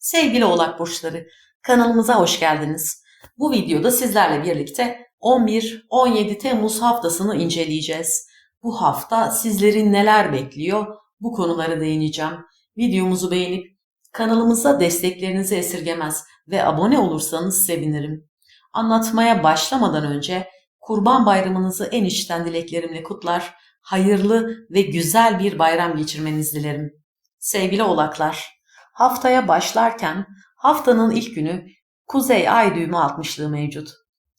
Sevgili Oğlak Burçları, kanalımıza hoş geldiniz. Bu videoda sizlerle birlikte 11-17 Temmuz haftasını inceleyeceğiz. Bu hafta sizleri neler bekliyor? Bu konulara değineceğim. Videomuzu beğenip kanalımıza desteklerinizi esirgemez ve abone olursanız sevinirim. Anlatmaya başlamadan önce Kurban Bayramınızı en içten dileklerimle kutlar, hayırlı ve güzel bir bayram geçirmenizi dilerim. Sevgili Oğlaklar, haftaya başlarken haftanın ilk günü Kuzey Ay düğümü altmışlığı mevcut.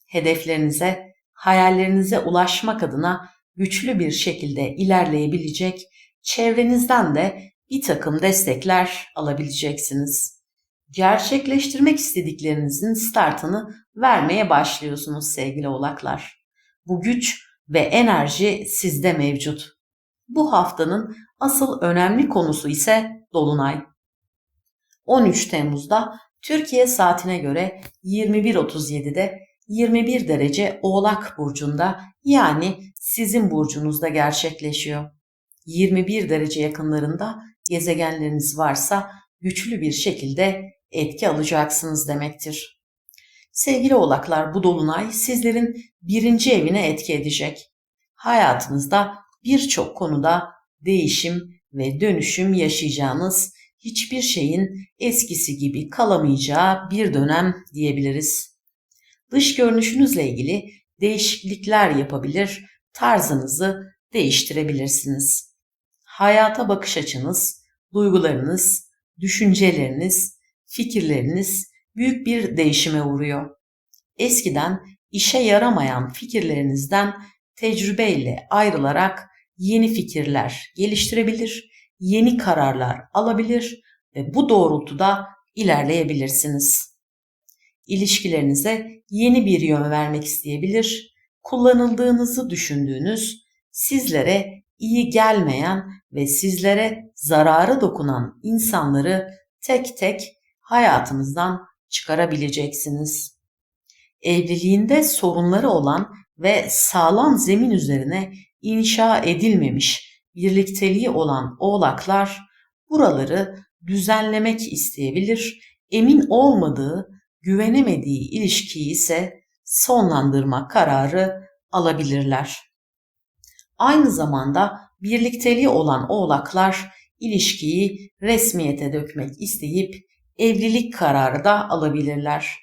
Hedeflerinize, hayallerinize ulaşmak adına güçlü bir şekilde ilerleyebilecek, çevrenizden de bir takım destekler alabileceksiniz. Gerçekleştirmek istediklerinizin startını vermeye başlıyorsunuz sevgili oğlaklar. Bu güç ve enerji sizde mevcut. Bu haftanın asıl önemli konusu ise Dolunay. 13 Temmuz'da Türkiye saatine göre 21.37'de 21 derece Oğlak burcunda yani sizin burcunuzda gerçekleşiyor. 21 derece yakınlarında gezegenleriniz varsa güçlü bir şekilde etki alacaksınız demektir. Sevgili oğlaklar bu dolunay sizlerin birinci evine etki edecek. Hayatınızda birçok konuda değişim ve dönüşüm yaşayacağınız hiçbir şeyin eskisi gibi kalamayacağı bir dönem diyebiliriz. Dış görünüşünüzle ilgili değişiklikler yapabilir, tarzınızı değiştirebilirsiniz. Hayata bakış açınız, duygularınız, düşünceleriniz, fikirleriniz büyük bir değişime uğruyor. Eskiden işe yaramayan fikirlerinizden tecrübeyle ayrılarak yeni fikirler geliştirebilir, yeni kararlar alabilir ve bu doğrultuda ilerleyebilirsiniz. İlişkilerinize yeni bir yön vermek isteyebilir, kullanıldığınızı düşündüğünüz, sizlere iyi gelmeyen ve sizlere zararı dokunan insanları tek tek hayatınızdan çıkarabileceksiniz. Evliliğinde sorunları olan ve sağlam zemin üzerine inşa edilmemiş birlikteliği olan oğlaklar buraları düzenlemek isteyebilir, emin olmadığı, güvenemediği ilişkiyi ise sonlandırma kararı alabilirler. Aynı zamanda birlikteliği olan oğlaklar ilişkiyi resmiyete dökmek isteyip evlilik kararı da alabilirler.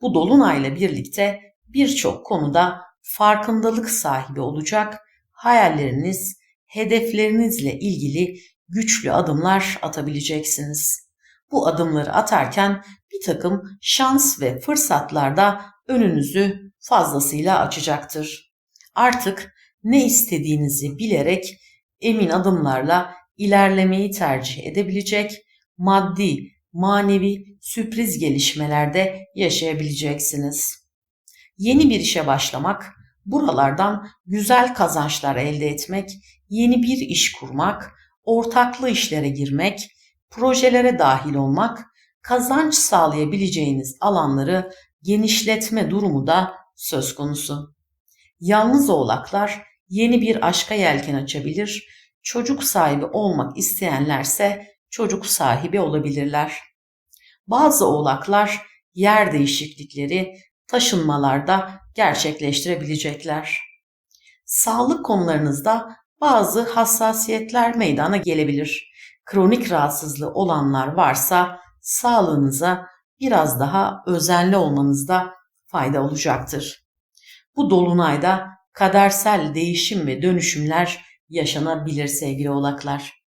Bu dolunayla birlikte birçok konuda farkındalık sahibi olacak, hayalleriniz, hedeflerinizle ilgili güçlü adımlar atabileceksiniz. Bu adımları atarken bir takım şans ve fırsatlar da önünüzü fazlasıyla açacaktır. Artık ne istediğinizi bilerek emin adımlarla ilerlemeyi tercih edebilecek, maddi, manevi sürpriz gelişmelerde yaşayabileceksiniz. Yeni bir işe başlamak, buralardan güzel kazançlar elde etmek, yeni bir iş kurmak, ortaklı işlere girmek, projelere dahil olmak, kazanç sağlayabileceğiniz alanları genişletme durumu da söz konusu. Yalnız oğlaklar yeni bir aşka yelken açabilir, çocuk sahibi olmak isteyenlerse çocuk sahibi olabilirler. Bazı oğlaklar yer değişiklikleri, taşınmalarda gerçekleştirebilecekler. Sağlık konularınızda bazı hassasiyetler meydana gelebilir. Kronik rahatsızlığı olanlar varsa sağlığınıza biraz daha özenli olmanızda fayda olacaktır. Bu dolunayda kadersel değişim ve dönüşümler yaşanabilir sevgili oğlaklar.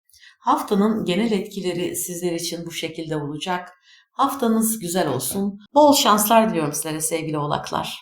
Haftanın genel etkileri sizler için bu şekilde olacak. Haftanız güzel olsun. Bol şanslar diliyorum sizlere sevgili oğlaklar.